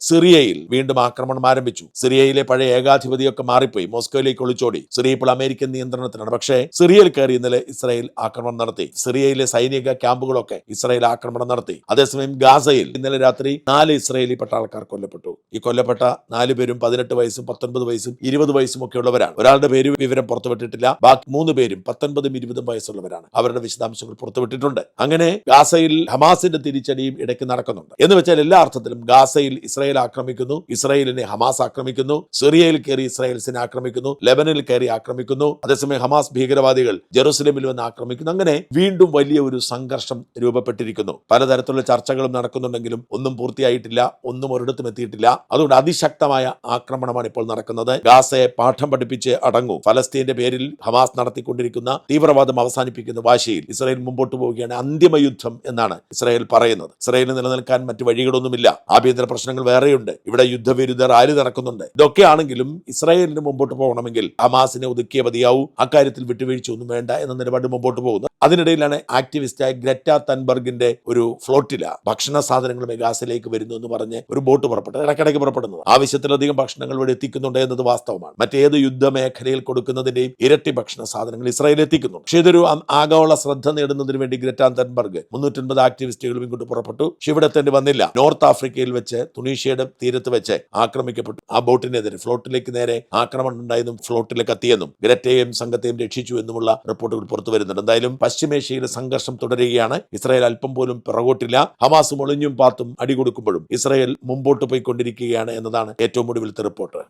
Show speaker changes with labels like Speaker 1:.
Speaker 1: സിറിയയിൽ വീണ്ടും ആക്രമണം ആരംഭിച്ചു. സിറിയയിലെ പഴയ ഏകാധിപതിയൊക്കെ മാറിപ്പോയി. മോസ്കോയിലേക്ക് ഒളിച്ചോടി. സിറിയ ഇപ്പോൾ അമേരിക്കൻ നിയന്ത്രണത്തിലാണ്. പക്ഷേ സിറിയയിൽ കയറി ഇന്നലെ ഇസ്രായേൽ ആക്രമണം നടത്തി. സിറിയയിലെ സൈനിക ക്യാമ്പുകളൊക്കെ ഇസ്രായേൽ ആക്രമണം നടത്തി. അതേസമയം ഗാസയിൽ ഇന്നലെ രാത്രി നാല് ഇസ്രായേലി പട്ടാളക്കാർ കൊല്ലപ്പെട്ടു. ഈ കൊല്ലപ്പെട്ട നാല് പേരും പതിനെട്ട് വയസ്സും പത്തൊൻപത് വയസ്സും ഇരുപത് വയസ്സും ഒക്കെ ഉള്ളവരാണ്. ഒരാളുടെ പേര് വിവരം പുറത്തുവിട്ടിട്ടില്ല. ബാക്കി മൂന്ന് പേരും പത്തൊൻപതും ഇരുപതും വയസ്സുള്ളവരാണ്. അവരുടെ വിശദാംശങ്ങൾ പുറത്തുവിട്ടിട്ടുണ്ട്. അങ്ങനെ ഗാസയിൽ ഹമാസിന്റെ തിരിച്ചടിയും ഇടയ്ക്ക് നടക്കുന്നുണ്ട്. എന്ന് വെച്ചാൽ എല്ലാ അർത്ഥത്തിലും ഗാസയിൽ ഇസ്രായേൽ ആക്രമിക്കുന്നു ഇസ്രായേലിനെ ഹമാസ് ആക്രമിക്കുന്നു സിറിയയിൽ കയറി ഇസ്രായേൽസിനെ ആക്രമിക്കുന്നു ലെബനിൽ കയറി ആക്രമിക്കുന്നു അതേസമയം ഹമാസ് ഭീകരവാദികൾ ജെറുസലേമിൽ വന്ന് ആക്രമിക്കുന്നു. അങ്ങനെ വീണ്ടും വലിയ ഒരു സംഘർഷം രൂപപ്പെട്ടിരിക്കുന്നു. പലതരത്തിലുള്ള ചർച്ചകളും നടക്കുന്നുണ്ടെങ്കിലും ഒന്നും പൂർത്തിയായിട്ടില്ല ഒന്നും ഒരിടത്തും എത്തിയിട്ടില്ല. അതുകൊണ്ട് അതിശക്തമായ ആക്രമണമാണ് ഇപ്പോൾ നടക്കുന്നത്. ഗാസയെ പാഠം പഠിപ്പിച്ച് അടങ്ങും. ഫലസ്തീന്റെ പേരിൽ ഹമാസ് നടത്തിക്കൊണ്ടിരിക്കുന്ന തീവ്രവാദം അവസാനിപ്പിക്കുന്ന വാശിയിൽ. ഇസ്രായേൽ മുമ്പോട്ട് പോവുകയാണ് അന്തിമ യുദ്ധം എന്നാണ് ഇസ്രായേൽ പറയുന്നത്. ഇസ്രായേലിന് നിലനിൽക്കാൻ മറ്റു വഴികളൊന്നുമില്ല. ആഭ്യന്തര പ്രശ്നങ്ങൾ വേറെയുണ്ട്. ഇവിടെ യുദ്ധവിരുദ്ധ റാലി നടക്കുന്നുണ്ട്. ഇതൊക്കെ ആണെങ്കിലും ഇസ്രായേലിന് മുമ്പോട്ട് പോകണമെങ്കിൽ ഹമാസിനെ ഒതുക്കിയ മതിയാവൂ. അക്കാര്യത്തിൽ വിട്ടുവീഴ്ച ഒന്നും വേണ്ട എന്ന നിലപാട് മുമ്പോട്ട് പോകുന്നത് അതിനിടയിലാണ് ആക്ടിവിസ്റ്റായ ഗ്രറ്റ തൻബർഗിന്റെ ഒരു ഫ്ലോട്ടില ഭക്ഷണ സാധനങ്ങൾ മെഗാസിലേക്ക് വരുന്നു എന്ന് പറഞ്ഞ് ഒരു ബോട്ട് പുറപ്പെട്ടത് ഇടയ്ക്കിടയ്ക്ക് പുറപ്പെടുന്നത്. ആവശ്യത്തിലധികം ഭക്ഷണങ്ങൾ ഇവിടെ എത്തിക്കുന്നുണ്ട് എന്നത് വാസ്തവമാണ്. മറ്റേത് യുദ്ധമേഖലയിൽ കൊടുക്കുന്നതിന്റെയും ഇരട്ടി ഭക്ഷണ സാധനങ്ങൾ ഇസ്രായേൽ എത്തിക്കുന്നുണ്ട്. പക്ഷേ ഇതൊരു ആഗോള ശ്രദ്ധ നേടുന്നതിന് വേണ്ടി ഗ്രറ്റ തൻബർഗ് മുന്നൂറ്റൻപത് ആക്ടിവിസ്റ്റുകളും ഇങ്ങോട്ട് പുറപ്പെട്ടു. പക്ഷെ ഇവിടെ തന്നെ വന്നില്ല. നോർത്ത് ആഫ്രിക്കയിൽ വെച്ച് തുണീഷ്യയുടെ തീരത്ത് വെച്ച് ആക്രമിക്കപ്പെട്ടു. ആ ബോട്ടിനെതിരെ ഫ്ലോട്ടിലേക്ക് നേരെ ആക്രമണം ഉണ്ടായെന്നും ഫ്ലോട്ടിലേക്ക് എത്തിയെന്നും ഗ്രറ്റയെയും സംഘത്തെയും രക്ഷിച്ചു എന്നുമുള്ള റിപ്പോർട്ടുകൾ പുറത്തു വരുന്നുണ്ട്. എന്തായാലും പശ്ചിമേഷ്യയിലെ സംഘർഷം തുടരുകയാണ്. ഇസ്രായേൽ അല്പം പോലും പിറകോട്ടില്ല. ഹമാസും ഒളിഞ്ഞും പാത്തും അടികൊടുക്കുമ്പോഴും ഇസ്രായേൽ മുമ്പോട്ട് പോയിക്കൊണ്ടിരിക്കുകയാണ് എന്നതാണ് ഏറ്റവും ഒടുവിലത്തെ റിപ്പോർട്ട്.